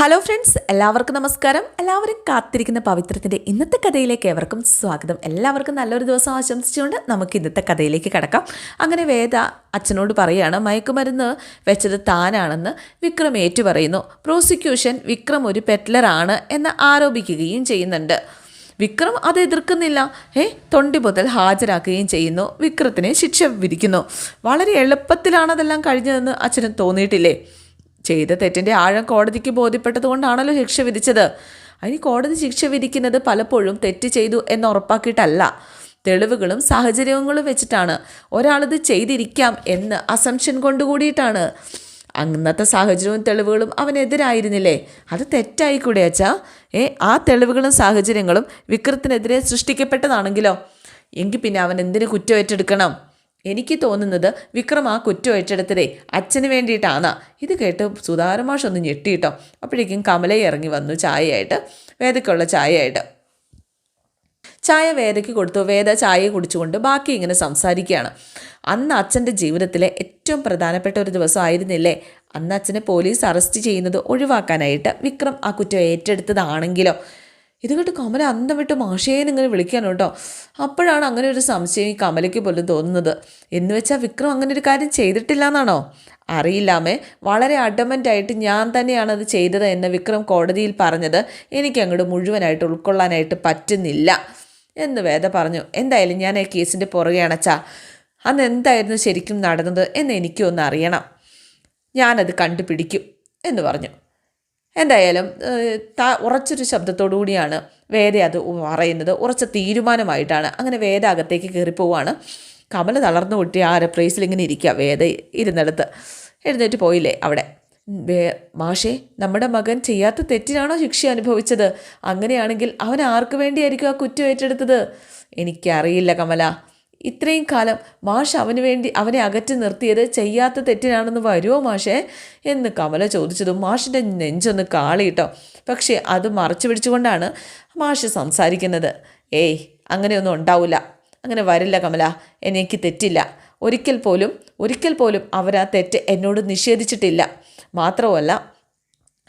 Hello friends എല്ലാവർക്കും നമസ്കാരം. എല്ലാവരും കാത്തിരിക്കുന്ന പവിത്രത്തിന്റെ ഇന്നത്തെ കഥയിലേക്ക് ഏവർക്കും സ്വാഗതം. എല്ലാവർക്കും നല്ലൊരു ദിവസം ആശംസിച്ചുകൊണ്ട് നമുക്ക് ഇന്നത്തെ കഥയിലേക്ക് കടക്കാം. അങ്ങനെ വേദ അച്ഛനോട് പറയുകയാണ് മയക്കുമരുന്ന് വെച്ചത് താനാണെന്ന് വിക്രം ഏറ്റു പറയുന്നു പ്രോസിക്യൂഷൻ വിക്രം ഒരു പെറ്റ്ലറാണ് എന്ന് ആരോപിക്കുകയും ചെയ്യുന്നുണ്ട്. വിക്രം അത് എതിർക്കുന്നില്ല. ഏ തൊണ്ടി മുതൽ ഹാജരാക്കുകയും ചെയ്യുന്നു. വിക്രത്തിനെ ശിക്ഷ വിധിക്കുന്നു. വളരെ എളുപ്പത്തിലാണ് അതെല്ലാം കഴിഞ്ഞതെന്ന് അച്ഛന് തോന്നിയിട്ടില്ലേ? ചെയ്ത തെറ്റിന്റെ ആഴം കോടതിക്ക് ബോധ്യപ്പെട്ടതുകൊണ്ടാണല്ലോ ശിക്ഷ വിധിച്ചത്. അതിന് കോടതി ശിക്ഷ വിധിക്കുന്നത് പലപ്പോഴും തെറ്റ് ചെയ്തു എന്ന് ഉറപ്പാക്കിയിട്ടല്ല. തെളിവുകളും സാഹചര്യങ്ങളും വെച്ചിട്ടാണ്. ഒരാളിത് ചെയ്തിരിക്കാം എന്ന് അസംഷൻ കൊണ്ടുകൂടിയിട്ടാണ്. അന്നത്തെ സാഹചര്യവും തെളിവുകളും അവനെതിരായിരുന്നില്ലേ? അത് തെറ്റായിക്കൂടെ അച്ഛാ? ഏ ആ തെളിവുകളും സാഹചര്യങ്ങളും വിക്രത്തിനെതിരെ സൃഷ്ടിക്കപ്പെട്ടതാണെങ്കിലോ? എങ്കിൽ പിന്നെ അവൻ എന്തിനു കുറ്റം ഏറ്റെടുക്കണം? എനിക്ക് തോന്നുന്നത് വിക്രം ആ കുറ്റം ഏറ്റെടുത്തതേ അച്ഛന് വേണ്ടിയിട്ടാണ്. ഇത് കേട്ട് സുധാരമാഷ് ഒന്ന് ഞെട്ടിയിട്ടോ അപ്പോഴേക്കും കമലയെ ഇറങ്ങി വന്നു ചായയായിട്ട്. വേദയ്ക്കുള്ള ചായയായിട്ട്. ചായ വേദയ്ക്ക് കൊടുത്തു. വേദ ചായ കുടിച്ചുകൊണ്ട് ബാക്കി ഇങ്ങനെ സംസാരിക്കുകയാണ്. അന്ന് അച്ഛന്റെ ജീവിതത്തിലെ ഏറ്റവും പ്രധാനപ്പെട്ട ഒരു ദിവസം ആയിരുന്നില്ലേ അന്ന് അച്ഛനെ പോലീസ് അറസ്റ്റ് ചെയ്യുന്നത് ഒഴിവാക്കാനായിട്ട് വിക്രം ആ കുറ്റം ഏറ്റെടുത്തതാണെങ്കിലോ? ഇത് കേട്ട് കമല അന്തം വിട്ട് മാഷേന്ന് ഇങ്ങനെ വിളിക്കാനോ കേട്ടോ. അപ്പോഴാണ് അങ്ങനെ ഒരു സംശയം ഈ കമലയ്ക്ക് പോലും തോന്നുന്നത്. എന്ന് വെച്ചാൽ വിക്രം അങ്ങനെ ഒരു കാര്യം ചെയ്തിട്ടില്ല എന്നാണോ അറിയില്ലാമേ വളരെ അഡമന്റായിട്ട് ഞാൻ തന്നെയാണ് അത് ചെയ്തത് എന്ന് വിക്രം കോടതിയിൽ പറഞ്ഞത്. എനിക്ക് അങ്ങോട്ട് മുഴുവനായിട്ട് ഉൾക്കൊള്ളാനായിട്ട് പറ്റുന്നില്ല എന്ന് വേദ പറഞ്ഞു. എന്തായാലും ഞാൻ ആ കേസിന്റെ പുറകെ അണച്ചാ. അന്ന് എന്തായിരുന്നു ശരിക്കും നടന്നത് എന്ന് എനിക്കൊന്ന് അറിയണം. ഞാനത് കണ്ടുപിടിക്കും എന്ന് പറഞ്ഞു. എന്തായാലും ത ഉറച്ചൊരു ശബ്ദത്തോടു കൂടിയാണ് വേദ അത് പറയുന്നത്. ഉറച്ച തീരുമാനമായിട്ടാണ്. അങ്ങനെ വേദ അകത്തേക്ക് കയറിപ്പോവാണ്. കമല തളർന്നു പൊട്ടി ആ റെപ്രൈസിൽ ഇങ്ങനെ ഇരിക്കുക വേദ ഇരുന്നിടത്ത്. എഴുന്നേറ്റ് പോയില്ലേ അവിടെ? മാഷേ നമ്മുടെ മകൻ ചെയ്യാത്ത തെറ്റിനാണോ ശിക്ഷ അനുഭവിച്ചത്? അങ്ങനെയാണെങ്കിൽ അവൻ ആർക്ക് വേണ്ടിയായിരിക്കും ആ കുറ്റം ഏറ്റെടുത്തത്? എനിക്കറിയില്ല കമല. ഇത്രയും കാലം മാഷ് അവന് വേണ്ടി അവനെ അകറ്റി നിർത്തിയത് ചെയ്യാത്ത തെറ്റിനാണെന്ന് വരുമോ മാഷേ? എന്ന് കമല ചോദിച്ചതും മാഷിന്റെ നെഞ്ചൊന്ന് കാളിയിട്ടോ. പക്ഷേ അത് മറച്ചു പിടിച്ചുകൊണ്ടാണ് മാഷ് സംസാരിക്കുന്നത്. ഏയ് അങ്ങനെയൊന്നും ഉണ്ടാവില്ല. അങ്ങനെ വരില്ല കമല. എനിക്ക് തെറ്റില്ല. ഒരിക്കൽ പോലും ഒരിക്കൽ പോലും അവരാ തെറ്റ് എന്നോട് നിഷേധിച്ചിട്ടില്ല. മാത്രമല്ല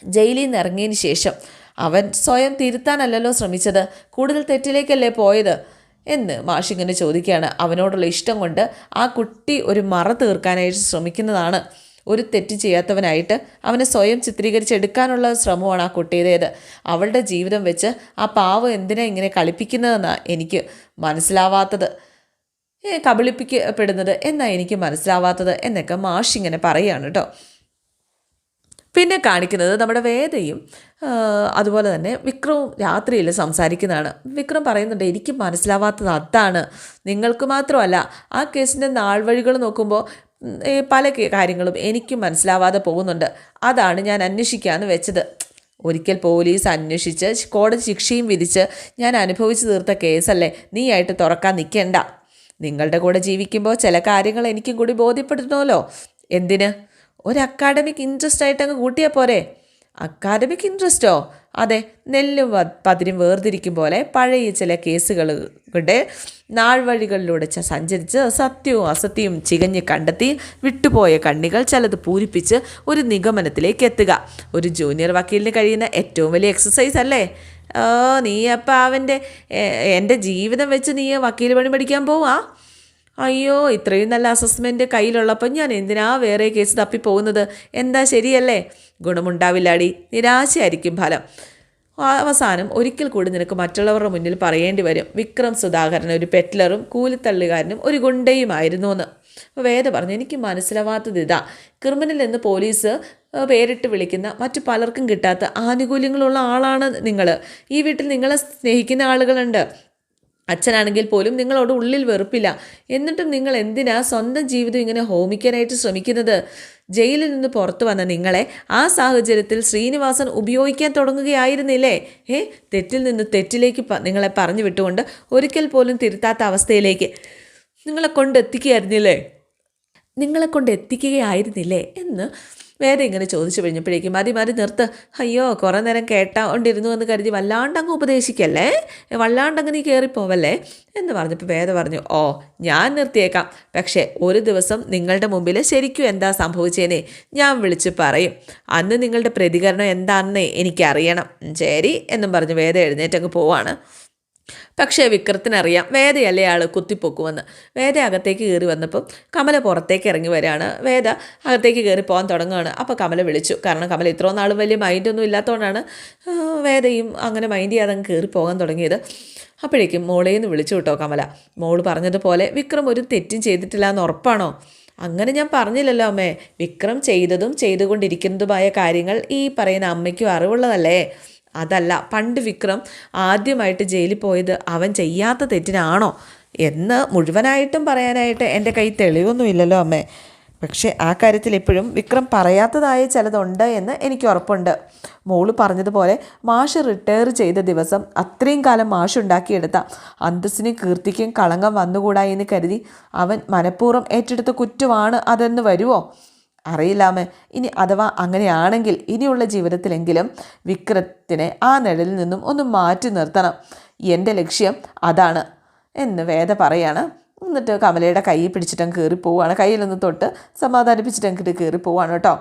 ജയിലിൽ നിന്ന് ഇറങ്ങിയതിന് ശേഷം അവൻ സ്വയം തിരുത്താനല്ലല്ലോ ശ്രമിച്ചത്. കൂടുതൽ തെറ്റിലേക്കല്ലേ പോയത്? എന്ന് മാഷിങ്ങനെ ചോദിക്കുകയാണ്. അവനോടുള്ള ഇഷ്ടം കൊണ്ട് ആ കുട്ടി ഒരു മറ തീർക്കാനായിട്ട് ശ്രമിക്കുന്നതാണ്. ഒരു തെറ്റ് ചെയ്യാത്തവനായിട്ട് അവനെ സ്വയം ചിത്രീകരിച്ചെടുക്കാനുള്ള ശ്രമമാണ് ആ കുട്ടിയുടേത്. അവളുടെ ജീവിതം വെച്ച് ആ പാവം എന്തിനാ ഇങ്ങനെ കളിപ്പിക്കുന്നതെന്നാണ് എനിക്ക് മനസ്സിലാവാത്തത്. കബളിപ്പിക്കപ്പെടുന്നത് എന്നാണ് എനിക്ക് മനസ്സിലാവാത്തത് എന്നൊക്കെ മാഷിങ്ങനെ പറയുകയാണ് കേട്ടോ. പിന്നെ കാണിക്കുന്നത് നമ്മുടെ വേദയും അതുപോലെ തന്നെ വിക്രവും രാത്രിയിൽ സംസാരിക്കുന്നതാണ്. വിക്രം പറയുന്നുണ്ട് എനിക്ക് മനസ്സിലാവാത്തത് അതാണ്. നിങ്ങൾക്ക് മാത്രമല്ല ആ കേസിന്റെ നാൾ വഴികൾ നോക്കുമ്പോൾ പല കാര്യങ്ങളും എനിക്കും മനസ്സിലാവാതെ പോകുന്നുണ്ട്. അതാണ് ഞാൻ അന്വേഷിക്കാമെന്ന് വെച്ചത്. ഒരിക്കൽ പോലീസ് അന്വേഷിച്ച് കോടതി ശിക്ഷയും വിധിച്ച് ഞാൻ അനുഭവിച്ചു തീർത്ത കേസല്ലേ നീ ആയിട്ട് തുറക്കാൻ നിൽക്കേണ്ട നിങ്ങളുടെ കൂടെ ജീവിക്കുമ്പോൾ ചില കാര്യങ്ങൾ എനിക്കും കൂടി ബോധ്യപ്പെടുത്തണമല്ലോ എന്തിന്? ഒരു അക്കാഡമിക് ഇൻട്രസ്റ്റ് ആയിട്ട് അങ്ങ് കൂട്ടിയാൽ പോരെ അക്കാഡമിക് ഇൻട്രസ്റ്റോ അതെ നെല്ലും പതിരും വേർതിരിക്കും പോലെ പഴയ ചില കേസുകളുടെ നാൾവഴികളിലൂടെ സഞ്ചരിച്ച് സത്യവും അസത്യവും ചികഞ്ഞ് കണ്ടെത്തി വിട്ടുപോയ കണ്ണികൾ ചിലത് പൂരിപ്പിച്ച് ഒരു നിഗമനത്തിലേക്ക് എത്തുക. ഒരു ജൂനിയർ വക്കീലിന് കഴിയുന്ന ഏറ്റവും വലിയ എക്സസൈസ് അല്ലേ? ഓ നീ അപ്പം അവന്റെ എന്റെ ജീവിതം വെച്ച് നീ വക്കീൽ പണി പഠിക്കാൻ പോവാ? അയ്യോ ഇത്രയും നല്ല അസസ്മെന്റ് കയ്യിലുള്ളപ്പോൾ ഞാൻ എന്തിനാ വേറെ കേസ് തപ്പി പോകുന്നത്? എന്താ ശരിയല്ലേ? ഗുണമുണ്ടാവില്ലാടി. നിരാശയായിരിക്കും ഫലം. അവസാനം ഒരിക്കൽ കൂടി നിനക്ക് മറ്റുള്ളവരുടെ മുന്നിൽ പറയേണ്ടി വരും. വിക്രം സുധാകരൻ ഒരു പെറ്റ്ലറും കൂലിത്തള്ളുകാരനും ഒരു ഗുണ്ടയുമായിരുന്നു എന്ന് അപ്പോൾ വേദ പറഞ്ഞു എനിക്ക് മനസ്സിലാവാത്തത് ഇതാ. ക്രിമിനൽ എന്ന് പോലീസ് പേരിട്ട് വിളിക്കുന്ന മറ്റു പലർക്കും കിട്ടാത്ത ആനുകൂല്യങ്ങളുള്ള ആളാണ് നിങ്ങൾ ഈ വീട്ടിൽ നിങ്ങളെ സ്നേഹിക്കുന്ന ആളുകളുണ്ട്. അച്ഛനാണെങ്കിൽ പോലും നിങ്ങളോട് ഉള്ളിൽ വെറുപ്പില്ല. എന്നിട്ടും നിങ്ങൾ എന്തിനാ സ്വന്തം ജീവിതം ഇങ്ങനെ ഹോമിക്കാനായിട്ട് ശ്രമിക്കുന്നത്? ജയിലിൽ നിന്ന് പുറത്തു വന്ന നിങ്ങളെ ആ സാഹചര്യത്തിൽ ശ്രീനിവാസൻ ഉപയോഗിക്കാൻ തുടങ്ങുകയായിരുന്നില്ലേ? ഏ തെറ്റിൽ നിന്ന് തെറ്റിലേക്ക് നിങ്ങളെ പറഞ്ഞു വിട്ടുകൊണ്ട് ഒരിക്കൽ പോലും തിരുത്താത്ത അവസ്ഥയിലേക്ക് നിങ്ങളെ കൊണ്ടെത്തിക്കുകയായിരുന്നില്ലേ? നിങ്ങളെ കൊണ്ട് എത്തിക്കുകയായിരുന്നില്ലേ എന്ന് വേദ ഇങ്ങനെ ചോദിച്ചു കഴിഞ്ഞപ്പോഴേക്കും മതി മതി നിർത്ത്. അയ്യോ കുറേ നേരം കേട്ടോണ്ടിരുന്നു എന്ന് കരുതി വല്ലാണ്ടങ്ങ് ഉപദേശിക്കല്ലേ? വല്ലാണ്ടങ്ങ് നീ കയറിപ്പോവല്ലേ എന്ന് പറഞ്ഞപ്പോൾ വേദ പറഞ്ഞു ഓ ഞാൻ നിർത്തിയേക്കാം. പക്ഷേ ഒരു ദിവസം നിങ്ങളുടെ മുമ്പിൽ ശരിക്കും എന്താ സംഭവിച്ചേനെ ഞാൻ വിളിച്ച് പറയും. അന്ന് നിങ്ങളുടെ പ്രതികരണം എന്താണെന്ന് എനിക്കറിയണം. ശരി എന്നും പറഞ്ഞ് വേദ എഴുന്നേറ്റങ്ങ് പോവാണ്. പക്ഷേ വിക്രത്തിനറിയാം വേദയല്ലേ ആൾ കുത്തിപ്പൊക്കുമെന്ന്. വേദ അകത്തേക്ക് കയറി വന്നപ്പം കമല പുറത്തേക്ക് ഇറങ്ങി വരികയാണ്. വേദ അകത്തേക്ക് കയറി പോകാൻ തുടങ്ങുകയാണ്. അപ്പോൾ കമല വിളിച്ചു. കാരണം കമല ഇത്രയും നാളും വലിയ മൈൻഡൊന്നും ഇല്ലാത്തതുകൊണ്ടാണ് വേദയും അങ്ങനെ മൈൻഡ് ചെയ്യാതെ അങ്ങ് കയറി പോകാൻ തുടങ്ങിയത്. അപ്പോഴേക്കും മോളേ എന്ന് വിളിച്ചു കേട്ടോ കമല. മോൾ പറഞ്ഞതുപോലെ വിക്രം ഒരു തെറ്റും ചെയ്തിട്ടില്ല എന്ന് ഉറപ്പാണോ? അങ്ങനെ ഞാൻ പറഞ്ഞില്ലല്ലോ അമ്മേ. വിക്രം ചെയ്തതും ചെയ്തുകൊണ്ടിരിക്കുന്നതുമായ കാര്യങ്ങൾ ഈ പറയുന്ന അമ്മയ്ക്കും അറിവുള്ളതല്ലേ? അതല്ല പണ്ട് വിക്രം ആദ്യമായിട്ട് ജയിലിൽ പോയത് അവൻ ചെയ്യാത്ത തെറ്റിനാണോ? എന്ന് മുഴുവനായിട്ടും പറയാനായിട്ട് എന്റെ കൈ തെളിവൊന്നുമില്ലല്ലോ അമ്മേ. പക്ഷേ ആ കാര്യത്തിൽ എപ്പോഴും വിക്രം പറയാത്തതായ ചിലതുണ്ട് എന്ന് എനിക്ക് ഉറപ്പുണ്ട്. മോൾ പറഞ്ഞതുപോലെ മാഷ് റിട്ടയർ ചെയ്ത ദിവസം അത്രയും കാലം മാഷ് ഉണ്ടാക്കിയെടുത്ത അന്തസ്സിനും കീർത്തിക്കും കളങ്കം വന്നുകൂടായി എന്ന് കരുതി അവൻ മനഃപൂർവം ഏറ്റെടുത്ത കുറ്റമാണ് അതെന്ന് വരുമോ അറിയില്ലാമേ. ഇനി അഥവാ അങ്ങനെയാണെങ്കിൽ ഇനിയുള്ള ജീവിതത്തിലെങ്കിലും വിക്രത്തിനെ ആ നിഴലിൽ നിന്നും ഒന്ന് മാറ്റി നിർത്തണം. എന്റെ ലക്ഷ്യം അതാണ് എന്ന് വേദ പറയാണ്. എന്നിട്ട് കമലയുടെ കൈ പിടിച്ചിട്ടങ്ങ് കയറി പോവുകയാണ് കയ്യിലൊന്ന് തൊട്ട് സമാധാനിപ്പിച്ചിട്ട് അങ്ങോട്ട് കയറി പോവാണ് കേട്ടോ.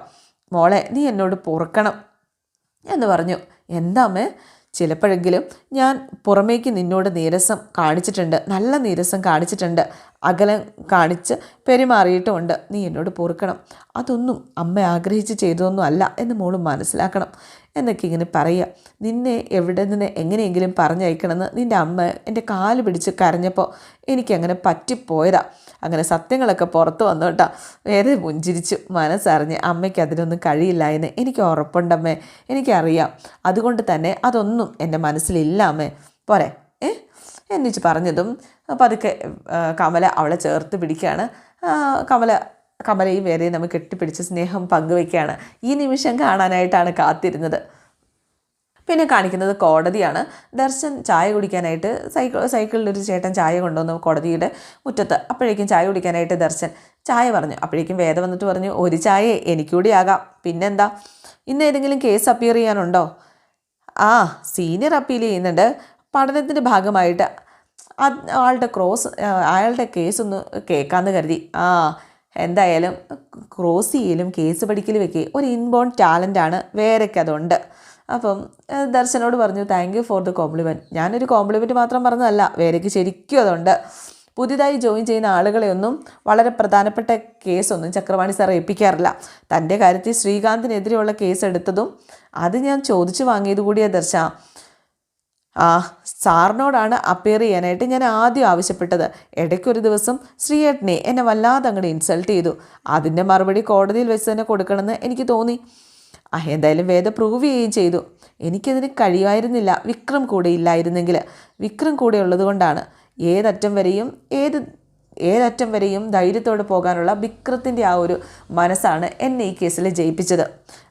മോളെ നീ എന്നോട് പൊറുക്കണം എന്ന് പറഞ്ഞു. എന്താ അമ്മേ? ചിലപ്പോഴെങ്കിലും ഞാൻ പുറമേക്ക് നിന്നോട് നീരസം കാണിച്ചിട്ടുണ്ട് നല്ല നീരസം കാണിച്ചിട്ടുണ്ട് അകലം കാണിച്ച് പെരുമാറിയിട്ടുമുണ്ട്. നീ എന്നോട് പൊറുക്കണം. അതൊന്നും അമ്മ ആഗ്രഹിച്ച് ചെയ്തതൊന്നും അല്ല എന്ന് മോൾ മനസ്സിലാക്കണം. എന്നൊക്കെ ഇങ്ങനെ പറയുക. നിന്നെ എവിടെ നിന്ന് എങ്ങനെയെങ്കിലും പറഞ്ഞയക്കണമെന്ന് നിന്റെ അമ്മ എന്റെ കാൽ പിടിച്ച് കരഞ്ഞപ്പോൾ എനിക്കങ്ങനെ പറ്റിപ്പോയതാ. അങ്ങനെ സത്യങ്ങളൊക്കെ പുറത്ത് വന്നു കേട്ടോ വേറെ പുഞ്ചിരിച്ചു. മനസ്സറിഞ്ഞ് അമ്മയ്ക്ക് അതിനൊന്നും കഴിയില്ല എന്ന് എനിക്ക് ഉറപ്പുണ്ടമ്മേ. എനിക്കറിയാം. അതുകൊണ്ട് തന്നെ അതൊന്നും എന്റെ മനസ്സിലില്ല അമ്മേ. പോരെ. ഏ? എന്നിച്ച് പറഞ്ഞതും പതുക്കെ കമല അവളെ ചേർത്ത് പിടിക്കുകയാണ്. കമല കമലയും വേറെ നമ്മൾ കെട്ടിപ്പിടിച്ച് സ്നേഹം പങ്കുവെക്കുകയാണ് ഈ നിമിഷം കാണാനായിട്ടാണ് കാത്തിരുന്നത്. പിന്നെ കാണിക്കുന്നത് കോടതിയാണ്. ദർശൻ ചായ കുടിക്കാനായിട്ട് സൈക്കിൾ സൈക്കിളിൽ ഒരു ചേട്ടൻ ചായ കൊണ്ടുവന്നു കോടതിയുടെ മുറ്റത്ത്. അപ്പോഴേക്കും ചായ കുടിക്കാനായിട്ട് ദർശൻ ചായ പറഞ്ഞു. അപ്പോഴേക്കും വേദ വന്നിട്ട് പറഞ്ഞു ഒരു ചായ എനിക്കൂടി ആകാം. പിന്നെന്താ? ഇന്ന് ഏതെങ്കിലും കേസ് അപ്പിയർ ചെയ്യാനുണ്ടോ? ആ സീനിയർ അപ്പീൽ ചെയ്യുന്നുണ്ട്. പഠനത്തിന്റെ ഭാഗമായിട്ട് ആളുടെ ക്രോസ് അയാളുടെ കേസ് ഒന്ന് കേൾക്കാമെന്ന് കരുതി. ആ എന്തായാലും ക്രോസ് ചെയ്യലും കേസ് പഠിക്കലും ഒക്കെ ഒരു ഇൻബോൺ ടാലന്റാണ് വേറെയൊക്കെ അതുണ്ട്. അപ്പം ദർശനോട് പറഞ്ഞു thank you for the compliment ഞാനൊരു കോംപ്ലിമെന്റ് മാത്രം പറഞ്ഞതല്ല വേറെയൊക്കെ ശരിക്കും അതുണ്ട്. പുതിയതായി ജോയിൻ ചെയ്യുന്ന ആളുകളെയൊന്നും വളരെ പ്രധാനപ്പെട്ട കേസൊന്നും ചക്രവാണി സാർ ഏൽപ്പിക്കാറില്ല. തന്റെ കാര്യത്തിൽ ശ്രീകാന്തിനെതിരെയുള്ള കേസ് എടുത്തതും അത് ഞാൻ ചോദിച്ചു വാങ്ങിയത് കൂടിയാ ദർശ. സാറിനോടാണ് അപ്പിയർ ചെയ്യാനായിട്ട് ഞാൻ ആദ്യം ആവശ്യപ്പെട്ടത്. ഇടയ്ക്കൊരു ദിവസം ശ്രീയേട്ടനെ എന്നെ വല്ലാതെ അങ്ങോട്ട് ഇൻസൾട്ട് ചെയ്തു. അതിന്റെ മറുപടി കോടതിയിൽ വെച്ച് തന്നെ കൊടുക്കണമെന്ന് എനിക്ക് തോന്നി. എന്തായാലും വേദ പ്രൂവ് ചെയ്യുകയും ചെയ്തു. എനിക്കതിന് കഴിയുമായിരുന്നില്ല വിക്രം കൂടെ ഇല്ലായിരുന്നെങ്കിൽ. വിക്രം കൂടെ ഉള്ളത് കൊണ്ടാണ്. ഏതറ്റം വരെയും ഏത് ഏതറ്റം വരെയും ധൈര്യത്തോടെ പോകാനുള്ള വിക്രത്തിന്റെ ആ ഒരു മനസ്സാണ് എന്നെ ഈ കേസിൽ ജയിപ്പിച്ചത്.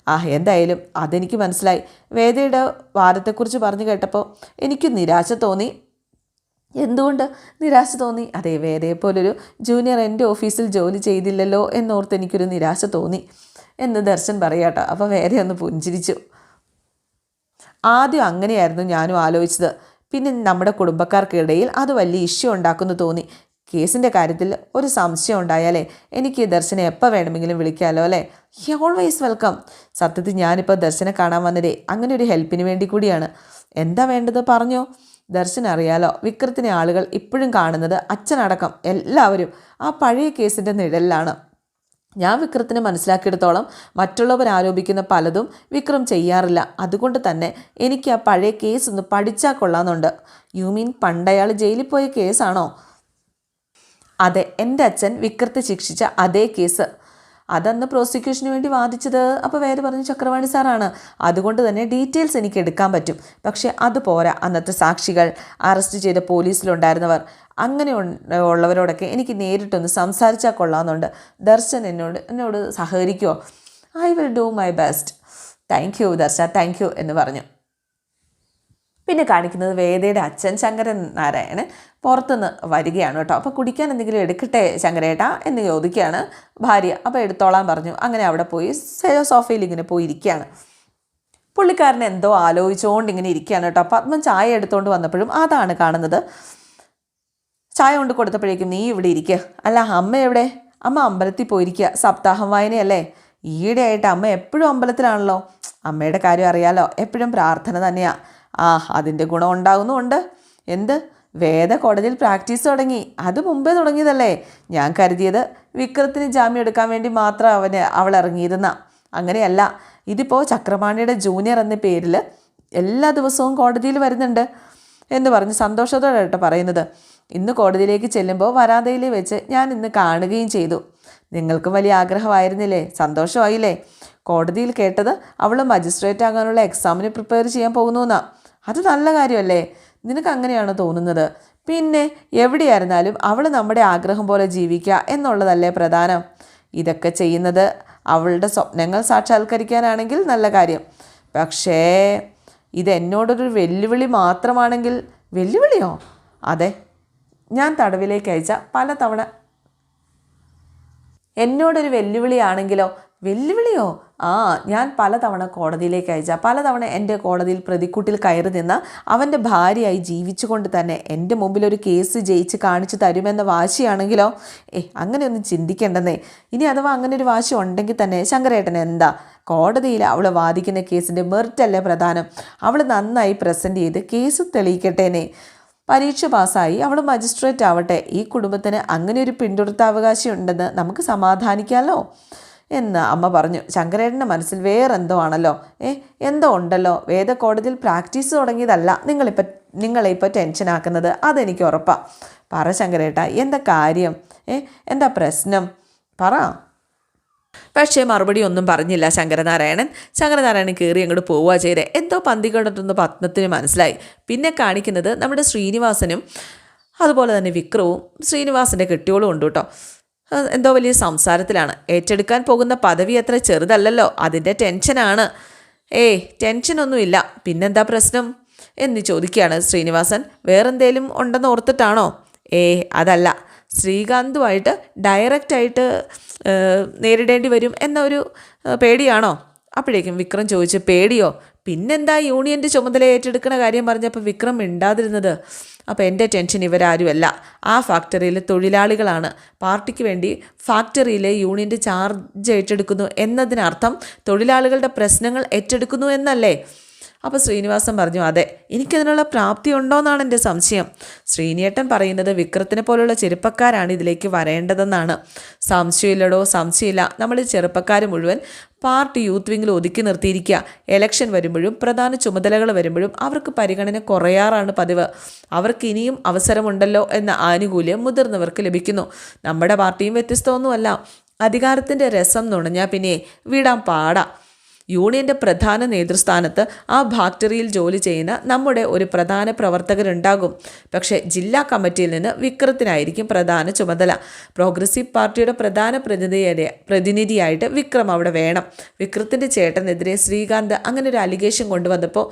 ആ എന്തായാലും അതെനിക്ക് മനസ്സിലായി. വേദയുടെ വാദത്തെക്കുറിച്ച് പറഞ്ഞു കേട്ടപ്പോൾ എനിക്ക് നിരാശ തോന്നി. എന്തുകൊണ്ട് നിരാശ തോന്നി? അതേ വേദയെപ്പോലൊരു ജൂനിയർ എന്റെ ഓഫീസിൽ ജോലി ചെയ്തില്ലല്ലോ എന്നോർത്ത് എനിക്കൊരു നിരാശ തോന്നി എന്ന് ദർശൻ പറയാട്ടോ. അപ്പോൾ വേദ ഒന്ന് പുഞ്ചിരിച്ചു. ആദ്യം അങ്ങനെയായിരുന്നു ഞാനും ആലോചിച്ചത്. പിന്നെ നമ്മുടെ കുടുംബക്കാർക്കിടയിൽ അത് വലിയ ഇഷ്യൂ ഉണ്ടാക്കുന്നു തോന്നി. കേസിന്റെ കാര്യത്തിൽ ഒരു സംശയം ഉണ്ടായാലേ എനിക്ക് ദർശനം എപ്പോൾ വേണമെങ്കിലും വിളിക്കാമല്ലോ അല്ലേ? ഓൾവേസ് വെൽക്കം സത്യത്തിൽ ഞാനിപ്പോൾ ദർശനെ കാണാൻ വന്നതേ അങ്ങനെ ഒരു ഹെൽപ്പിന് വേണ്ടി കൂടിയാണ്. എന്താ വേണ്ടത് പറഞ്ഞോ? ദർശൻ അറിയാലോ വിക്രത്തിനെ ആളുകൾ ഇപ്പോഴും കാണുന്നത് അച്ഛനടക്കം എല്ലാവരും ആ പഴയ കേസിന്റെ നിഴലിലാണ്. ഞാൻ വിക്രത്തിനെ മനസ്സിലാക്കിയെടുത്തോളം മറ്റുള്ളവർ ആരോപിക്കുന്ന പലതും വിക്രം ചെയ്യാറില്ല. അതുകൊണ്ട് തന്നെ എനിക്ക് ആ പഴയ കേസ് ഒന്ന് പഠിച്ചാൽ കൊള്ളാമെന്നുണ്ട് യു മീൻ പണ്ടയാൾ ജയിലിൽ പോയ കേസാണോ? അതെ എന്റെ അച്ഛൻ വിക്രത്തെ ശിക്ഷിച്ച അതേ കേസ്. അതന്ന് പ്രോസിക്യൂഷന് വേണ്ടി വാദിച്ചത് അപ്പോൾ വേറെ പറഞ്ഞു ചക്രവാണി സാറാണ്. അതുകൊണ്ട് തന്നെ ഡീറ്റെയിൽസ് എനിക്ക് എടുക്കാൻ പറ്റും. പക്ഷേ അത് പോരാ അന്നത്തെ സാക്ഷികൾ. അറസ്റ്റ് ചെയ്ത പോലീസിലുണ്ടായിരുന്നവർ. അങ്ങനെ ഉള്ളവരോടൊക്കെ എനിക്ക് നേരിട്ടൊന്ന് സംസാരിച്ചാൽ കൊള്ളാമെന്നുണ്ട്. ദർശൻ എന്നോട് എന്നോട് സഹകരിക്കുമോ I will do my best thank you Darsha. Thank you എന്ന് പറഞ്ഞു. പിന്നെ കാണിക്കുന്നത് വേദയുടെ അച്ഛൻ ശങ്കരൻ നാരായണൻ. പുറത്തുനിന്ന് വരികയാണ് കേട്ടോ. അപ്പോൾ കുടിക്കാൻ എന്തെങ്കിലും എടുക്കട്ടെ ശങ്കരേട്ടാ എന്ന് ചോദിക്കുകയാണ് ഭാര്യ. അപ്പോൾ എടുത്തോളാൻ പറഞ്ഞു. അങ്ങനെ അവിടെ പോയി സോഫയിൽ ഇങ്ങനെ പോയി ഇരിക്കുകയാണ് പുള്ളിക്കാരൻ എന്തോ ആലോചിച്ചുകൊണ്ട് ഇങ്ങനെ ഇരിക്കുകയാണ് കേട്ടോ. പത്മൻ ചായ എടുത്തുകൊണ്ട് വന്നപ്പോഴും അതാണ് കാണുന്നത്. ചായ കൊണ്ട് കൊടുത്തപ്പോഴേക്കും നീ ഇവിടെ ഇരിക്കുക അല്ല അമ്മ എവിടെ? അമ്മ അമ്പലത്തിൽ പോയിരിക്കുക. സപ്താഹം വായനയല്ലേ? ഈയിടെയായിട്ട് അമ്മ എപ്പോഴും അമ്പലത്തിലാണല്ലോ. അമ്മയുടെ കാര്യം അറിയാലോ. എപ്പോഴും പ്രാർത്ഥന തന്നെയാണ് ആ അതിന്റെ ഗുണം ഉണ്ടാകുന്നുമുണ്ട് എന്ത്? വേദ കോടതിയിൽ പ്രാക്ടീസ് തുടങ്ങി. അത് മുമ്പേ തുടങ്ങിയതല്ലേ. ഞാൻ കരുതിയത് വിക്രത്തിന് ജാമ്യം എടുക്കാൻ വേണ്ടി മാത്രം അവന് അവൾ ഇറങ്ങിയിരുന്ന. അങ്ങനെയല്ല. ഇതിപ്പോൾ ചക്രപാണിയുടെ ജൂനിയർ എന്ന പേരിൽ എല്ലാ ദിവസവും കോടതിയിൽ വരുന്നുണ്ട് എന്ന് പറഞ്ഞ് സന്തോഷത്തോടെ കേട്ടോ പറയുന്നത്. ഇന്ന് കോടതിയിലേക്ക് ചെല്ലുമ്പോൾ വരാതയിൽ വെച്ച് ഞാൻ ഇന്ന് കാണുകയും ചെയ്തു. നിങ്ങൾക്കും വലിയ ആഗ്രഹമായിരുന്നില്ലേ? സന്തോഷമായില്ലേ? കോടതിയിൽ കേട്ടത് അവൾ മജിസ്ട്രേറ്റ് ആകാനുള്ള എക്സാമിന് പ്രിപ്പയർ ചെയ്യാൻ പോകുന്നു എന്നാ അത് നല്ല കാര്യമല്ലേ? നിനക്ക് അങ്ങനെയാണോ തോന്നുന്നത്? പിന്നെ എവിടെയായിരുന്നാലും അവൾ നമ്മുടെ ആഗ്രഹം പോലെ ജീവിക്കുക എന്നുള്ളതല്ലേ പ്രധാനം. ഇതൊക്കെ ചെയ്യുന്നത് അവളുടെ സ്വപ്നങ്ങൾ സാക്ഷാത്കരിക്കാനാണെങ്കിൽ നല്ല കാര്യം. പക്ഷേ ഇത് എന്നോടൊരു വെല്ലുവിളി മാത്രമാണെങ്കിൽ വെല്ലുവിളിയോ? അതെ ഞാൻ തടവിലേക്ക് അയച്ച പല തവണ എന്നോടൊരു വെല്ലുവിളിയാണെങ്കിലോ? വെല്ലുവിളിയോ? ആ ഞാൻ പലതവണ കോടതിയിലേക്ക് അയച്ച പലതവണ എന്റെ കോടതിയിൽ പ്രതിക്കൂട്ടിൽ കയറി നിന്ന അവന്റെ ഭാര്യയായി ജീവിച്ചുകൊണ്ട് തന്നെ എന്റെ മുമ്പിൽ ഒരു കേസ് ജയിച്ച് കാണിച്ചു തരുമെന്ന വാശിയാണെങ്കിലോ? ഏ അങ്ങനെയൊന്നും ചിന്തിക്കേണ്ടെന്നേ. ഇനി അഥവാ അങ്ങനെ ഒരു വാശി ഉണ്ടെങ്കിൽ തന്നെ ശങ്കരേട്ടൻ എന്താ? കോടതിയിൽ അവൾ വാദിക്കുന്ന കേസിന്റെ മെറിറ്റല്ലേ പ്രധാനം. അവൾ നന്നായി പ്രസന്റ് ചെയ്ത് കേസ് തെളിയിക്കട്ടേനെ പരീക്ഷ പാസ്സായി അവൾ മജിസ്ട്രേറ്റ് ആവട്ടെ. ഈ കുടുംബത്തിന് അങ്ങനെ ഒരു പിന്തുടർത്താവകാശം ഉണ്ടെന്ന് നമുക്ക് സമാധാനിക്കാമല്ലോ എന്ന് അമ്മ പറഞ്ഞു. ശങ്കരേട്ടന്റെ മനസ്സിൽ വേറെന്തോ ആണല്ലോ. ഏ എന്തോ ഉണ്ടല്ലോ. വേദ കോടതിയിൽ പ്രാക്ടീസ് തുടങ്ങിയതല്ല നിങ്ങളിപ്പോൾ നിങ്ങളെ ഇപ്പോൾ ടെൻഷനാക്കുന്നത് അതെനിക്ക് ഉറപ്പാണ് പറ ശങ്കരേട്ട എന്താ കാര്യം? ഏ എന്താ പ്രശ്നം? പറ. പക്ഷേ മറുപടി ഒന്നും പറഞ്ഞില്ല ശങ്കരനാരായണൻ. ശങ്കരനാരായണൻ കയറി അങ്ങോട്ട് പോവുക ചെയ്തേ. എന്തോ പന്തി കണ്ടിട്ടൊന്ന് പത്മത്തിന് മനസ്സിലായി. പിന്നെ കാണിക്കുന്നത് നമ്മുടെ ശ്രീനിവാസനും അതുപോലെ തന്നെ വിക്രവും ശ്രീനിവാസന്റെ കെട്ടിയോളും ഉണ്ട് കേട്ടോ. എന്തോ വലിയ സംസാരത്തിലാണ്. ഏറ്റെടുക്കാൻ പോകുന്ന പദവി അത്ര ചെറുതല്ലല്ലോ. അതിന്റെ ടെൻഷനാണ്. ഏയ് ടെൻഷനൊന്നുമില്ല. പിന്നെന്താ പ്രശ്നം? എന്ന് ചോദിക്കുകയാണ് ശ്രീനിവാസൻ. വേറെന്തേലും ഉണ്ടെന്ന് ഓർത്തിട്ടാണോ? ഏ അതല്ല. ശ്രീകാന്തുമായിട്ട് ഡയറക്റ്റായിട്ട് നേരിടേണ്ടി വരും എന്നൊരു പേടിയാണോ? അപ്പോഴേക്കും വിക്രം ചോദിച്ചു പേടിയോ? പിന്നെന്താ യൂണിയന്റെ ചുമതല ഏറ്റെടുക്കുന്ന കാര്യം പറഞ്ഞപ്പോൾ വിക്രം മിണ്ടാതിരുന്നത്? അപ്പോൾ എന്റെ ടെൻഷൻ ഇവരാരുമല്ല. ആ ഫാക്ടറിയിലെ തൊഴിലാളികളാണ്. പാർട്ടിക്ക് വേണ്ടി ഫാക്ടറിയിലെ യൂണിയന്റെ ചാർജ് ഏറ്റെടുക്കുന്നു എന്നതിനർത്ഥം തൊഴിലാളികളുടെ പ്രശ്നങ്ങൾ ഏറ്റെടുക്കുന്നു എന്നല്ലേ? അപ്പോൾ ശ്രീനിവാസൻ പറഞ്ഞു അതെ എനിക്കതിനുള്ള പ്രാപ്തി ഉണ്ടോയെന്നാണ് എന്റെ സംശയം. ശ്രീനിയേട്ടൻ പറയുന്നത് വിക്രത്തിനെ പോലുള്ള ചെറുപ്പക്കാരാണ് ഇതിലേക്ക് വരേണ്ടതെന്നാണ്. സംശയമില്ലടോ സംശയമില്ല. നമ്മൾ ചെറുപ്പക്കാർ മുഴുവൻ പാർട്ടി യൂത്ത് വിങ്ങിൽ ഒതുക്കി നിർത്തിയിരിക്കുക. എലക്ഷൻ വരുമ്പോഴും പ്രധാന ചുമതലകൾ വരുമ്പോഴും അവർക്ക് പരിഗണന കുറയാറാണ് പതിവ്. അവർക്ക് ഇനിയും അവസരമുണ്ടല്ലോ എന്ന ആനുകൂല്യം മുതിർന്നവർക്ക് ലഭിക്കുന്നു. നമ്മുടെ പാർട്ടിയും വ്യത്യസ്തമൊന്നുമല്ല. അധികാരത്തിന്റെ രസം നുണഞ്ഞാൽ പിന്നെ വിടാൻ പാടാ. യൂണിയന്റെ പ്രധാന നേതൃസ്ഥാനത്ത് ആ ഫാക്ടറിയിൽ ജോലി ചെയ്യുന്ന നമ്മുടെ ഒരു പ്രധാന പ്രവർത്തകരുണ്ടാകും. പക്ഷേ ജില്ലാ കമ്മിറ്റിയിൽ നിന്ന് വിക്രത്തിനായിരിക്കും പ്രധാന ചുമതല. പ്രോഗ്രസീവ് പാർട്ടിയുടെ പ്രധാന പ്രതിനിധിയുടെ പ്രതിനിധിയായിട്ട് വിക്രം അവിടെ വേണം. വിക്രത്തിന്റെ ചേട്ടനെതിരെ ശ്രീകാന്ത് അങ്ങനെ ഒരു അലിഗേഷൻ കൊണ്ടുവന്നപ്പോൾ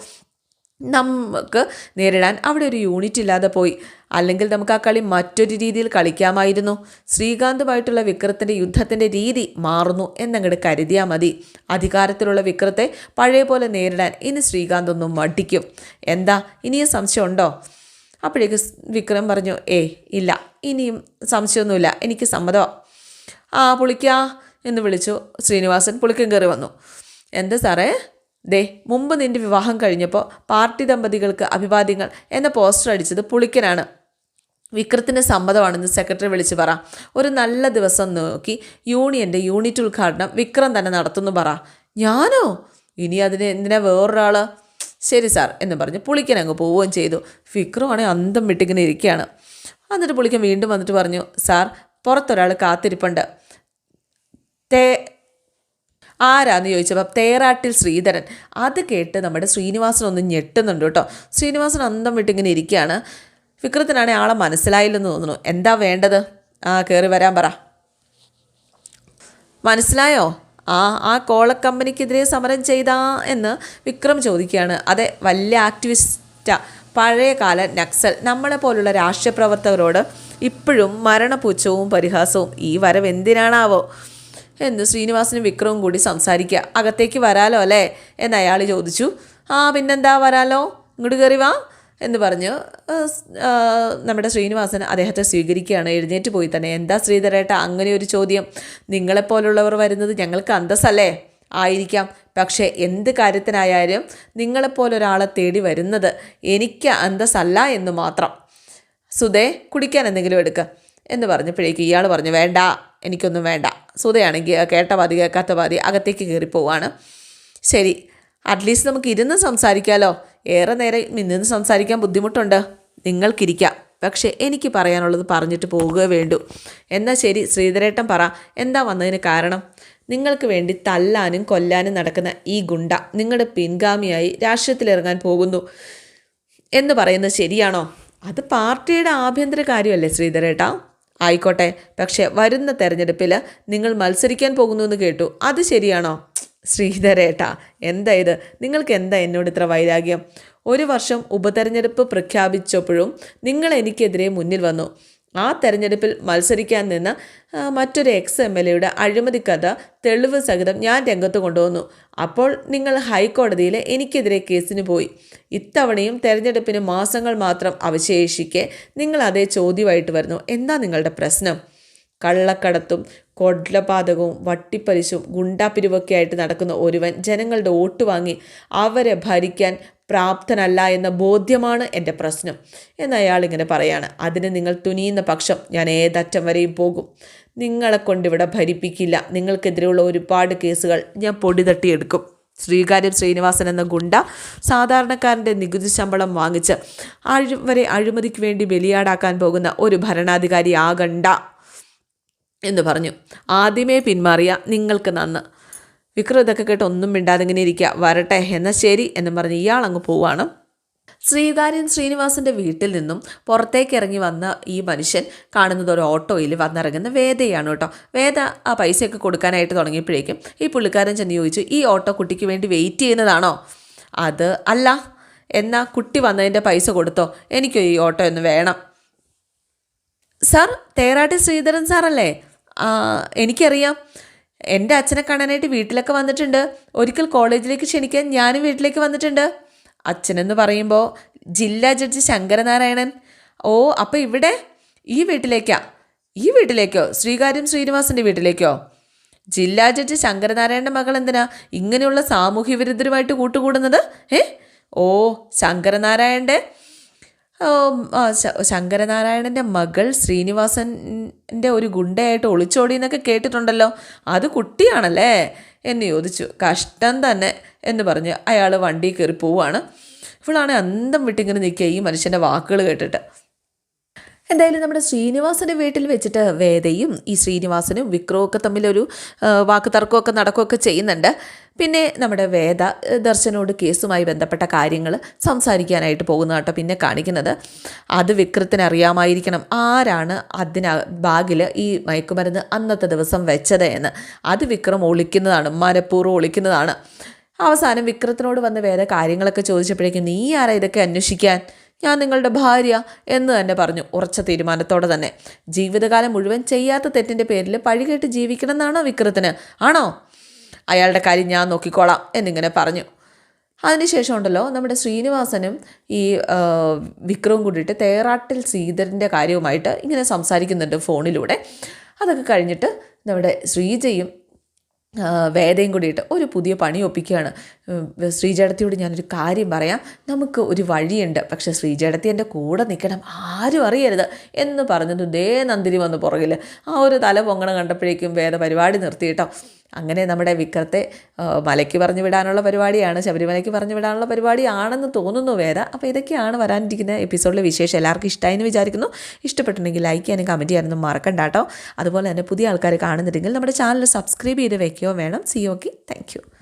നമുക്ക് നേരിടാൻ അവിടെ ഒരു യൂണിറ്റ് ഇല്ലാതെ പോയി. അല്ലെങ്കിൽ നമുക്ക് ആ കളി മറ്റൊരു രീതിയിൽ കളിക്കാമായിരുന്നു. ശ്രീകാന്തുമായിട്ടുള്ള വിക്രത്തിന്റെ യുദ്ധത്തിന്റെ രീതി മാറുന്നു എന്നങ്ങോട്ട് കരുതിയാൽ മതി. അധികാരത്തിലുള്ള വിക്രത്തെ പഴയ പോലെ നേരിടാൻ ഇനി ശ്രീകാന്ത് ഒന്നും മടിക്കും. എന്താ? ഇനിയും സംശയമുണ്ടോ അപ്പോഴേക്ക് വിക്രം പറഞ്ഞു ഏ ഇല്ല. ഇനിയും സംശയമൊന്നുമില്ല. എനിക്ക് സമ്മതമാണ് ആ പുളിക്കാ എന്ന് വിളിച്ചു ശ്രീനിവാസൻ. പുളിക്കും കയറി വന്നു. എന്താ സാറേ? ദേ മുമ്പ് നിന്റെ വിവാഹം കഴിഞ്ഞപ്പോൾ പാർട്ടി ദമ്പതികൾക്ക് അഭിവാദ്യങ്ങൾ എന്ന പോസ്റ്റർ അടിച്ചത് പുളിക്കനാണ്. വിക്രത്തിന്റെ സമ്മതമാണെന്ന് സെക്രട്ടറി വിളിച്ചു പറ. ഒരു നല്ല ദിവസം നോക്കി യൂണിയന്റെ യൂണിറ്റ് ഉദ്ഘാടനം വിക്രം തന്നെ നടത്തുന്നു പറ. ഞാനോ? ഇനി അതിന് എന്തിനാ വേറൊരാൾ ശരി സാർ എന്ന് പറഞ്ഞ് പുളിക്കൻ അങ്ങ് പോവുകയും ചെയ്തു. വിക്രമാണെങ്കിൽ അന്തം വിട്ടിങ്ങനെ ഇരിക്കുകയാണ്. എന്നിട്ട് പുളിക്കൻ വീണ്ടും വന്നിട്ട് പറഞ്ഞു സാർ പുറത്തൊരാൾ കാത്തിരിപ്പുണ്ട്. തേ ആരാന്ന് ചോദിച്ചപ്പോൾ തേറാട്ടിൽ ശ്രീധരൻ. അത് കേട്ട് നമ്മുടെ ശ്രീനിവാസൻ ഒന്ന് ഞെട്ടുന്നുണ്ട് കേട്ടോ. ശ്രീനിവാസൻ അന്തം വിട്ടിങ്ങനെ ഇരിക്കുകയാണ്. വിക്രത്തിനാണെങ്കിൽ ആളെ മനസ്സിലായില്ലെന്ന് തോന്നുന്നു. എന്താ വേണ്ടത്? ആ കയറി വരാൻ പറ. മനസ്സിലായോ? ആ ആ കോളക്കമ്പനിക്കെതിരെ സമരം ചെയ്താ എന്ന് വിക്രം ചോദിക്കുകയാണ്. അതെ വലിയ ആക്ടിവിസ്റ്റാ പഴയകാല പഴയ കാല നക്സൽ. നമ്മളെ പോലുള്ള രാഷ്ട്രീയ പ്രവർത്തകരോട് ഇപ്പോഴും മരണപുച്ഛവും പരിഹാസവും ഈ വരവ് എന്തിനാണാവോ? എന്ന് ശ്രീനിവാസനും വിക്രവും കൂടി സംസാരിക്കുക. അകത്തേക്ക് വരാലോ അല്ലേ? എന്ന് അയാൾ ചോദിച്ചു. ആ പിന്നെന്താ വരാലോ? ഇങ്ങോട്ട് കയറി വാ എന്ന് പറഞ്ഞു. നമ്മുടെ ശ്രീനിവാസൻ അദ്ദേഹത്തെ സ്വീകരിക്കുകയാണ്. എഴുന്നേറ്റ് പോയി തന്നെ. എന്താ ശ്രീധരേട്ട അങ്ങനെ ഒരു ചോദ്യം? നിങ്ങളെപ്പോലുള്ളവർ വരുന്നത് ഞങ്ങൾക്ക് അന്തസ്സല്ലേ? ആയിരിക്കാം. പക്ഷേ എന്ത് കാര്യത്തിനായാലും നിങ്ങളെപ്പോലൊരാളെ തേടി വരുന്നത് എനിക്ക് അന്തസ്സല്ല എന്ന് മാത്രം. സുധേ കുടിക്കാൻ എന്തെങ്കിലും എടുക്കുക എന്ന് പറഞ്ഞപ്പോഴേക്ക് ഇയാൾ പറഞ്ഞു വേണ്ട എനിക്കൊന്നും വേണ്ട. സുധയാണെങ്കിൽ കേട്ട പാതി കേൾക്കാത്ത പാതി അകത്തേക്ക് കയറിപ്പോവാണ് ശരി അറ്റ്ലീസ്റ്റ് നമുക്ക് ഇരുന്ന് സംസാരിക്കാമല്ലോ ഏറെ നേരം ഇന്ന് സംസാരിക്കാൻ ബുദ്ധിമുട്ടുണ്ട്. നിങ്ങൾക്കിരിക്കാം. പക്ഷേ എനിക്ക് പറയാനുള്ളത് പറഞ്ഞിട്ട് പോവുക വേണ്ടു. എന്നാൽ ശരി ശ്രീധരേട്ടൻ പറ. എന്താ വന്നതിന് കാരണം? നിങ്ങൾക്ക് വേണ്ടി തല്ലാനും കൊല്ലാനും നടക്കുന്ന ഈ ഗുണ്ട നിങ്ങളുടെ പിൻഗാമിയായി രാഷ്ട്രീയത്തിലിറങ്ങാൻ പോകുന്നു എന്ന് പറയുന്നത് ശരിയാണോ? അത് പാർട്ടിയുടെ ആഭ്യന്തര കാര്യമല്ലേ ശ്രീധരേട്ടാ? ആയിക്കോട്ടെ. പക്ഷെ വരുന്ന തെരഞ്ഞെടുപ്പിൽ നിങ്ങൾ മത്സരിക്കാൻ പോകുന്നു എന്ന് കേട്ടു. അത് ശരിയാണോ? ശ്രീധരേട്ടാ എന്താ ഇത്? നിങ്ങൾക്ക് എന്താ എന്നോട് ഇത്ര വൈരാഗ്യം? ഒരു വർഷം ഉപതെരഞ്ഞെടുപ്പ് പ്രഖ്യാപിച്ചപ്പോഴും നിങ്ങൾ എനിക്കെതിരെ മുന്നിൽ വന്നു. ആ തെരഞ്ഞെടുപ്പിൽ മത്സരിക്കാൻ നിന്ന മറ്റൊരു എക്സ് എം എൽ എയുടെ അഴിമതി കഥ തെളിവ് സഹിതം ഞാൻ രംഗത്ത് കൊണ്ടുവന്നു. അപ്പോൾ നിങ്ങൾ ഹൈക്കോടതിയിൽ എനിക്കെതിരെ കേസിന് പോയി. ഇത്തവണയും തെരഞ്ഞെടുപ്പിന് മാസങ്ങൾ മാത്രം അവശേഷിക്കെ നിങ്ങൾ അതേ ചോദ്യമായിട്ട് വരുന്നു. എന്താ നിങ്ങളുടെ പ്രശ്നം? കള്ളക്കടത്തും കൊള്ളപാതകവും വട്ടിപ്പലിശും ഗുണ്ടാപ്പിരിവൊക്കെ ആയിട്ട് നടക്കുന്ന ഒരുവൻ ജനങ്ങളുടെ വോട്ട് വാങ്ങി അവരെ ഭരിക്കാൻ പ്രാപ്തനല്ല എന്ന ബോധ്യമാണ് എന്റെ പ്രശ്നം എന്ന് അയാൾ ഇങ്ങനെ പറയാണ്. അതിന് നിങ്ങൾ തുനിയുന്ന പക്ഷം ഞാൻ ഏതറ്റം വരെയും പോകും. നിങ്ങളെ കൊണ്ടിവിടെ ഭരിപ്പിക്കില്ല. നിങ്ങൾക്കെതിരെയുള്ള ഒരുപാട് കേസുകൾ ഞാൻ പൊടി തട്ടിയെടുക്കും. ശ്രീകാര്യം ശ്രീനിവാസൻ എന്ന ഗുണ്ട സാധാരണക്കാരന്റെ നികുതി ശമ്പളം വാങ്ങിച്ച് അഴി വരെ അഴിമതിക്ക് വേണ്ടി ബലിയാടാക്കാൻ പോകുന്ന ഒരു ഭരണാധികാരി ആകണ്ട എന്ന് പറഞ്ഞു. ആദ്യമേ പിന്മാറിയ നിങ്ങൾക്ക് നന്ന്. വിക്രം ഇതൊക്കെ കേട്ട് ഒന്നും മിണ്ടാതെ ഇങ്ങനെ ഇരിക്കുക. വരട്ടെ എന്നാൽ ശരി എന്നും പറഞ്ഞ് ഇയാൾ അങ്ങ് പോവാണ്. ശ്രീകാര്യൻ ശ്രീനിവാസിന്റെ വീട്ടിൽ നിന്നും പുറത്തേക്ക് ഇറങ്ങി വന്ന ഈ മനുഷ്യൻ കാണുന്നത് ഒരു ഓട്ടോയിൽ വന്നിറങ്ങുന്ന വേദയാണ് കേട്ടോ. വേദ ആ പൈസയൊക്കെ കൊടുക്കാനായിട്ട് തുടങ്ങിയപ്പോഴേക്കും ഈ പുള്ളിക്കാരൻ ചെന്ന് ചോദിച്ചു ഈ ഓട്ടോ കുട്ടിക്ക് വേണ്ടി വെയിറ്റ് ചെയ്യുന്നതാണോ? അത് അല്ല എന്നാ കുട്ടി വന്നതിന്റെ പൈസ കൊടുത്തോ. എനിക്ക് ഈ ഓട്ടോ ഒന്ന് വേണം. സാർ തേറാട്ടി ശ്രീധരൻ സാറല്ലേ? എനിക്കറിയാം. എന്റെ അച്ഛനെ കാണാനായിട്ട് വീട്ടിലൊക്കെ വന്നിട്ടുണ്ട്. ഒരിക്കൽ കോളേജിലേക്ക് ക്ഷണിക്കാൻ ഞാനും വീട്ടിലേക്ക് വന്നിട്ടുണ്ട്. അച്ഛനെന്ന് പറയുമ്പോൾ ജില്ലാ ജഡ്ജി ശങ്കരനാരായണൻ. ഓ അപ്പം ഇവിടെ? ഈ വീട്ടിലേക്കാ? ഈ വീട്ടിലേക്കോ? ശ്രീകാര്യം ശ്രീനിവാസിന്റെ വീട്ടിലേക്കോ? ജില്ലാ ജഡ്ജി ശങ്കരനാരായണന്റെ മകൾ എന്തിനാ ഇങ്ങനെയുള്ള സാമൂഹ്യ വിരുദ്ധരുമായിട്ട് കൂട്ടുകൂടുന്നത്? ഏ? ഓ ശങ്കരനാരായണന്റെ ശങ്കരനാരായണന്റെ മകൾ ശ്രീനിവാസന്റെ ഒരു ഗുണ്ടയായിട്ട് ഒളിച്ചോടി എന്നൊക്കെ കേട്ടിട്ടുണ്ടല്ലോ. അത് കുട്ടിയാണല്ലേ? എന്ന് ചോദിച്ചു. കഷ്ടം തന്നെ എന്ന് പറഞ്ഞ് അയാൾ വണ്ടി കയറി പോവുകയാണ് ഇവളാണ് അന്തം വിട്ടിങ്ങനെ നിൽക്കുക ഈ മനുഷ്യന്റെ വാക്കുകൾ കേട്ടിട്ട്. എന്തായാലും നമ്മുടെ ശ്രീനിവാസന്റെ വീട്ടിൽ വെച്ചിട്ട് വേദയും ഈ ശ്രീനിവാസനും വിക്രമൊക്കെ തമ്മിലൊരു ആ, വാക്ക് തർക്കമൊക്കെ നടക്കുകയൊക്കെ ചെയ്യുന്നുണ്ട്. പിന്നെ നമ്മുടെ വേദ ദർശനോട് കേസുമായി ബന്ധപ്പെട്ട കാര്യങ്ങൾ സംസാരിക്കാനായിട്ട് പോകുന്ന കേട്ടോ പിന്നെ കാണിക്കുന്നത്. അത് വിക്രത്തിന് അറിയാമായിരിക്കണം ആരാണ് അതിന ബാഗിൽ ഈ മയക്കുമരുന്ന് അന്നത്തെ ദിവസം വെച്ചത് എന്ന്. അത് വിക്രം ഒളിക്കുന്നതാണ് മനഃപൂർവം ഒളിക്കുന്നതാണ്. അവസാനം വിക്രത്തിനോട് വന്ന് വേദ കാര്യങ്ങളൊക്കെ ചോദിച്ചപ്പോഴേക്കും നീ ആരാ ഇതൊക്കെ അന്വേഷിക്കാൻ? ഞാൻ നിങ്ങളുടെ ഭാര്യ എന്ന് തന്നെ പറഞ്ഞു ഉറച്ച തീരുമാനത്തോടെ തന്നെ. ജീവിതകാലം മുഴുവൻ ചെയ്യാത്ത തെറ്റിന്റെ പേരിൽ പഴികേട്ട് ജീവിക്കണം എന്നാണോ വിക്രത്തിന്? ആണോ? അയാളുടെ കാര്യം ഞാൻ നോക്കിക്കോളാം എന്നിങ്ങനെ പറഞ്ഞു. അതിനുശേഷം ഉണ്ടല്ലോ നമ്മുടെ ശ്രീനിവാസനും ഈ വിക്രവും കൂടിയിട്ട് തേറാട്ടിൽ ശ്രീധരന്റെ കാര്യവുമായിട്ട് ഇങ്ങനെ സംസാരിക്കുന്നുണ്ട് ഫോണിലൂടെ. അതൊക്കെ കഴിഞ്ഞിട്ട് നമ്മുടെ ശ്രീജയും വേദയും കൂടിയിട്ട് ഒരു പുതിയ പണി ഒപ്പിക്കുകയാണ്. ശ്രീജേടത്തിയോട് ഞാനൊരു കാര്യം പറയാം. നമുക്ക് ഒരു വഴിയുണ്ട്. പക്ഷേ ശ്രീജേടത്തി എന്റെ കൂടെ നിൽക്കണം. ആരും അറിയരുത് എന്ന് പറഞ്ഞത് ദേ നന്ദിനി വന്ന് പുറകിൽ ആ ഒരു തല പൊങ്ങണം കണ്ടപ്പോഴേക്കും വേദ പരിപാടി നിർത്തി കേട്ടോ. അങ്ങനെ നമ്മുടെ വിക്രത്തെ മലയ്ക്ക് പറഞ്ഞു വിടാനുള്ള പരിപാടിയാണ് ശബരിമലയ്ക്ക് പറഞ്ഞു വിടാനുള്ള പരിപാടിയാണെന്ന് തോന്നുന്നു വേറെ. അപ്പോൾ ഇതൊക്കെയാണ് വരാനിരിക്കുന്ന എപ്പിസോഡിലെ വിശേഷം. എല്ലാവർക്കും ഇഷ്ടമായി എന്ന് വിചാരിക്കുന്നു. ഇഷ്ടപ്പെട്ടിട്ടുണ്ടെങ്കിൽ ലൈക്ക് ചെയ്യാനും കമന്റ് ചെയ്യാനൊന്നും മറക്കണ്ട കേട്ടോ. അതുപോലെ തന്നെ പുതിയ ആൾക്കാർ കാണുന്നുണ്ടെങ്കിൽ നമ്മുടെ ചാനൽ സബ്സ്ക്രൈബ് ചെയ്ത് വെക്കുകയോ വേണം. C okay thank